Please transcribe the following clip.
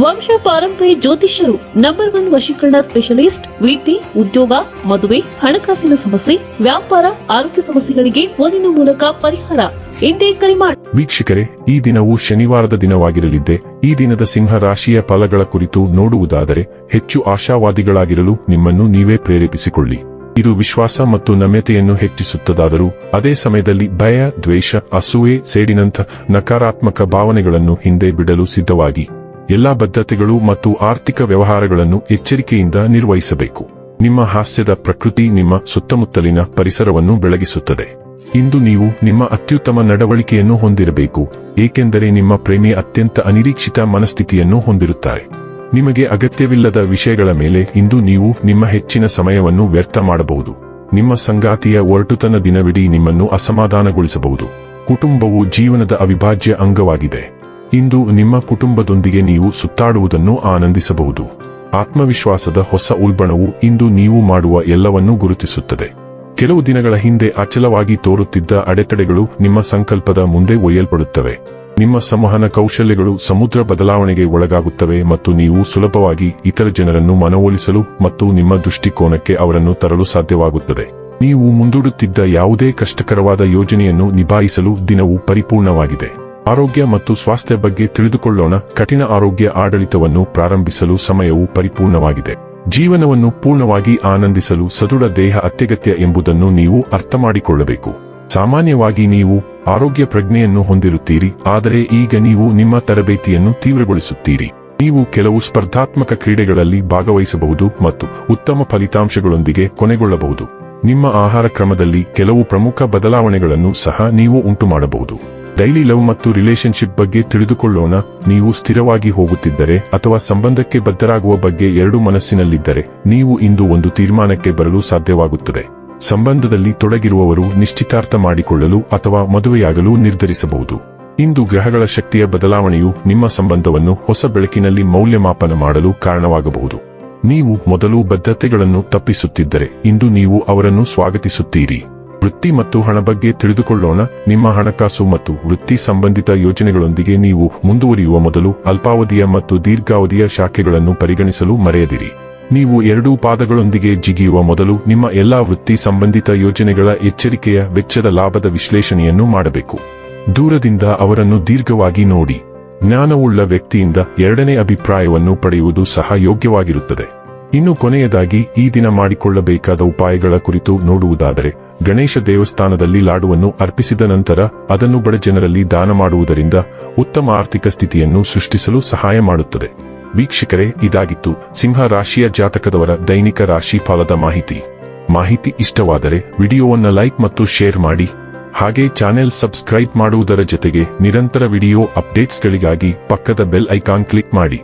ವಂಶ ಪಾರಂಪರ್ಯ ಜ್ಯೋತಿಷ್ಯರು ನಂಬರ್ ಒನ್ ವಶೀಕರಣ ಸ್ಪೆಷಲಿಸ್ಟ್ ವಿದ್ಯೆ ಉದ್ಯೋಗ, ಮದುವೆ, ಹಣಕಾಸಿನ ಸಮಸ್ಯೆ, ವ್ಯಾಪಾರ, ಆರೋಗ್ಯ ಸಮಸ್ಯೆಗಳಿಗೆ ಫೋನಿನ ಮೂಲಕ ಪರಿಹಾರ. ಎಂದೇ ಕರೆ ಮಾಡಿ ವೀಕ್ಷಕರೇ, ಈ ದಿನವು ಶನಿವಾರದ ದಿನವಾಗಿರಲಿದ್ದೆ. ಈ ದಿನದ ಸಿಂಹ ರಾಶಿಯ ಫಲಗಳ ಕುರಿತು ನೋಡುವುದಾದರೆ ಹೆಚ್ಚು ಆಶಾವಾದಿಗಳಾಗಿರಲು ನಿಮ್ಮನ್ನು ನೀವೇ ಪ್ರೇರೇಪಿಸಿಕೊಳ್ಳಿ. ಇದು ವಿಶ್ವಾಸ ಮತ್ತು ನಮ್ಯತೆಯನ್ನು ಹೆಚ್ಚಿಸುತ್ತದಾದರೂ, ಅದೇ ಸಮಯದಲ್ಲಿ ಭಯ, ದ್ವೇಷ, ಅಸೂಯೆ ಸೇಡಿನಂಥ ನಕಾರಾತ್ಮಕ ಭಾವನೆಗಳನ್ನು ಹಿಂದೆ ಬಿಡಲು ಸಿದ್ಧವಾಗಿ. ಎಲ್ಲಾ ಬದ್ಧತೆಗಳು ಮತ್ತು ಆರ್ಥಿಕ ವ್ಯವಹಾರಗಳನ್ನು ಎಚ್ಚರಿಕೆಯಿಂದ ನಿರ್ವಹಿಸಬೇಕು. ನಿಮ್ಮ ಹಾಸ್ಯದ ಪ್ರಕೃತಿ ನಿಮ್ಮ ಸುತ್ತಮುತ್ತಲಿನ ಪರಿಸರವನ್ನು ಬೆಳಗಿಸುತ್ತದೆ. ಇಂದು ನೀವು ನಿಮ್ಮ ಅತ್ಯುತ್ತಮ ನಡವಳಿಕೆಯನ್ನು ಹೊಂದಿರಬೇಕು, ಏಕೆಂದರೆ ನಿಮ್ಮ ಪ್ರೇಮಿ ಅತ್ಯಂತ ಅನಿರೀಕ್ಷಿತ ಮನಸ್ಥಿತಿಯನ್ನು ಹೊಂದಿರುತ್ತಾರೆ. ನಿಮಗೆ ಅಗತ್ಯವಿಲ್ಲದ ವಿಷಯಗಳ ಮೇಲೆ ಇಂದು ನೀವು ನಿಮ್ಮ ಹೆಚ್ಚಿನ ಸಮಯವನ್ನು ವ್ಯರ್ಥ ಮಾಡಬಹುದು. ನಿಮ್ಮ ಸಂಗಾತಿಯ ಒರಟುತನ ದಿನವಿಡೀ ನಿಮ್ಮನ್ನು ಅಸಮಾಧಾನಗೊಳಿಸಬಹುದು. ಕುಟುಂಬವು ಜೀವನದ ಅವಿಭಾಜ್ಯ ಅಂಗವಾಗಿದೆ. ಇಂದು ನಿಮ್ಮ ಕುಟುಂಬದೊಂದಿಗೆ ನೀವು ಸುತ್ತಾಡುವುದನ್ನು ಆನಂದಿಸಬಹುದು. ಆತ್ಮವಿಶ್ವಾಸದ ಹೊಸ ಉಲ್ಬಣವು ಇಂದು ನೀವು ಮಾಡುವ ಎಲ್ಲವನ್ನೂ ಗುರುತಿಸುತ್ತದೆ. ಕೆಲವು ದಿನಗಳ ಹಿಂದೆ ಅಚಲವಾಗಿ ತೋರುತ್ತಿದ್ದ ಅಡೆತಡೆಗಳು ನಿಮ್ಮ ಸಂಕಲ್ಪದ ಮುಂದೆ ಒಯ್ಯಲ್ಪಡುತ್ತವೆ. ನಿಮ್ಮ ಸಂವಹನ ಕೌಶಲ್ಯಗಳು ಸಮುದ್ರ ಬದಲಾವಣೆಗೆ ಒಳಗಾಗುತ್ತವೆ ಮತ್ತು ನೀವು ಸುಲಭವಾಗಿ ಇತರ ಜನರನ್ನು ಮನವೊಲಿಸಲು ಮತ್ತು ನಿಮ್ಮ ದೃಷ್ಟಿಕೋನಕ್ಕೆ ಅವರನ್ನು ತರಲು ಸಾಧ್ಯವಾಗುತ್ತದೆ. ನೀವು ಮುಂದೂಡುತ್ತಿದ್ದ ಯಾವುದೇ ಕಷ್ಟಕರವಾದ ಯೋಜನೆಯನ್ನು ನಿಭಾಯಿಸಲು ದಿನವು ಪರಿಪೂರ್ಣವಾಗಿದೆ. ಆರೋಗ್ಯ ಮತ್ತು ಸ್ವಾಸ್ಥ್ಯ ಬಗ್ಗೆ ತಿಳಿದುಕೊಳ್ಳೋಣ. ಕಠಿಣ ಆರೋಗ್ಯ ಆಡಳಿತವನ್ನು ಪ್ರಾರಂಭಿಸಲು ಸಮಯವು ಪರಿಪೂರ್ಣವಾಗಿದೆ. ಜೀವನವನ್ನು ಪೂರ್ಣವಾಗಿ ಆನಂದಿಸಲು ಸದೃಢ ದೇಹ ಅತ್ಯಗತ್ಯ ಎಂಬುದನ್ನು ನೀವು ಅರ್ಥ ಮಾಡಿಕೊಳ್ಳಬೇಕು ಸಾಮಾನ್ಯವಾಗಿ ನೀವು ಆರೋಗ್ಯ ಪ್ರಜ್ಞೆಯನ್ನು ಹೊಂದಿರುತ್ತೀರಿ, ಆದರೆ ಈಗ ನೀವು ನಿಮ್ಮ ತರಬೇತಿಯನ್ನು ತೀವ್ರಗೊಳಿಸುತ್ತೀರಿ. ನೀವು ಕೆಲವು ಸ್ಪರ್ಧಾತ್ಮಕ ಕ್ರೀಡೆಗಳಲ್ಲಿ ಭಾಗವಹಿಸಬಹುದು ಮತ್ತು ಉತ್ತಮ ಫಲಿತಾಂಶಗಳೊಂದಿಗೆ ಕೊನೆಗೊಳ್ಳಬಹುದು. ನಿಮ್ಮ ಆಹಾರ ಕ್ರಮದಲ್ಲಿ ಕೆಲವು ಪ್ರಮುಖ ಬದಲಾವಣೆಗಳನ್ನು ಸಹ ನೀವು ಉಂಟು ಮಾಡಬಹುದು ಡೈಲಿ ಲವ್ ಮತ್ತು ರಿಲೇಶನ್ಶಿಪ್ ಬಗ್ಗೆ ತಿಳಿದುಕೊಳ್ಳೋಣ. ನೀವು ಸ್ಥಿರವಾಗಿ ಹೋಗುತ್ತಿದ್ದರೆ ಅಥವಾ ಸಂಬಂಧಕ್ಕೆ ಬದ್ಧರಾಗುವ ಬಗ್ಗೆ ಎರಡು ಮನಸ್ಸಿನಲ್ಲಿದ್ದರೆ ನೀವು ಇಂದು ಒಂದು ತೀರ್ಮಾನಕ್ಕೆ ಬರಲು ಸಾಧ್ಯವಾಗುತ್ತದೆ. ಸಂಬಂಧದಲ್ಲಿ ತೊಡಗಿರುವವರು ನಿಶ್ಚಿತಾರ್ಥ ಮಾಡಿಕೊಳ್ಳಲು ಅಥವಾ ಮದುವೆಯಾಗಲು ನಿರ್ಧರಿಸಬಹುದು. ಇಂದು ಗ್ರಹಗಳ ಶಕ್ತಿಯ ಬದಲಾವಣೆಯು ನಿಮ್ಮ ಸಂಬಂಧವನ್ನು ಹೊಸ ಬೆಳಕಿನಲ್ಲಿ ಮೌಲ್ಯಮಾಪನ ಮಾಡಲು ಕಾರಣವಾಗಬಹುದು. ನೀವು ಮೊದಲು ಬದ್ಧತೆಗಳನ್ನು ತಪ್ಪಿಸುತ್ತಿದ್ದರೆ ಇಂದು ನೀವು ಅವರನ್ನು ಸ್ವಾಗತಿಸುತ್ತೀರಿ. ವೃತ್ತಿ ಮತ್ತು ಹಣ ಬಗ್ಗೆ ತಿಳಿದುಕೊಳ್ಳೋಣ. ನಿಮ್ಮ ಹಣಕಾಸು ಮತ್ತು ವೃತ್ತಿ ಸಂಬಂಧಿತ ಯೋಜನೆಗಳೊಂದಿಗೆ ನೀವು ಮುಂದುವರಿಯುವ ಮೊದಲು ಅಲ್ಪಾವಧಿಯ ಮತ್ತು ದೀರ್ಘಾವಧಿಯ ಶಾಖೆಗಳನ್ನು ಪರಿಗಣಿಸಲು ಮರೆಯದಿರಿ. ನೀವು ಎರಡೂ ಪಾದಗಳೊಂದಿಗೆ ಜಿಗಿಯುವ ಮೊದಲು ನಿಮ್ಮ ಎಲ್ಲಾ ವೃತ್ತಿ ಸಂಬಂಧಿತ ಯೋಜನೆಗಳ ಎಚ್ಚರಿಕೆಯ ವೆಚ್ಚದ ಲಾಭದ ವಿಶ್ಲೇಷಣೆಯನ್ನು ಮಾಡಬೇಕು. ದೂರದಿಂದ ಅವರನ್ನು ದೀರ್ಘವಾಗಿ ನೋಡಿ. ಜ್ಞಾನವುಳ್ಳ ವ್ಯಕ್ತಿಯಿಂದ ಎರಡನೇ ಅಭಿಪ್ರಾಯವನ್ನು ಪಡೆಯುವುದು ಸಹ ಯೋಗ್ಯವಾಗಿರುತ್ತದೆ. ಇನ್ನು ಕೊನೆಯದಾಗಿ ಈ ದಿನ ಮಾಡಿಕೊಳ್ಳಬೇಕಾದ ಉಪಾಯಗಳ ಕುರಿತು ನೋಡುವುದಾದರೆ, ಗಣೇಶ ದೇವಸ್ಥಾನದಲ್ಲಿ ಲಾಡುವನ್ನು ಅರ್ಪಿಸಿದ ನಂತರ ಅದನ್ನು ಬಡ ಜನರಲ್ಲಿ ದಾನ ಮಾಡುವುದರಿಂದ ಉತ್ತಮ ಆರ್ಥಿಕ ಸ್ಥಿತಿಯನ್ನು ಸೃಷ್ಟಿಸಲು ಸಹಾಯ ಮಾಡುತ್ತದೆ. ವೀಕ್ಷಕರೇ, ಇದಾಗಿತ್ತು ಸಿಂಹ ರಾಶಿಯ ಜಾತಕದವರ ದೈನಿಕ ರಾಶಿ ಫಲದ ಮಾಹಿತಿ. ಮಾಹಿತಿ ಇಷ್ಟವಾದರೆ ವಿಡಿಯೋವನ್ನು ಲೈಕ್ ಮತ್ತು ಶೇರ್ ಮಾಡಿ. ಹಾಗೆ ಚಾನೆಲ್ ಸಬ್ಸ್ಕ್ರೈಬ್ ಮಾಡುವುದರ ಜೊತೆಗೆ ನಿರಂತರ ವಿಡಿಯೋ ಅಪ್ಡೇಟ್ಸ್ಗಳಿಗಾಗಿ ಪಕ್ಕದ ಬೆಲ್ ಐಕಾನ್ ಕ್ಲಿಕ್ ಮಾಡಿ.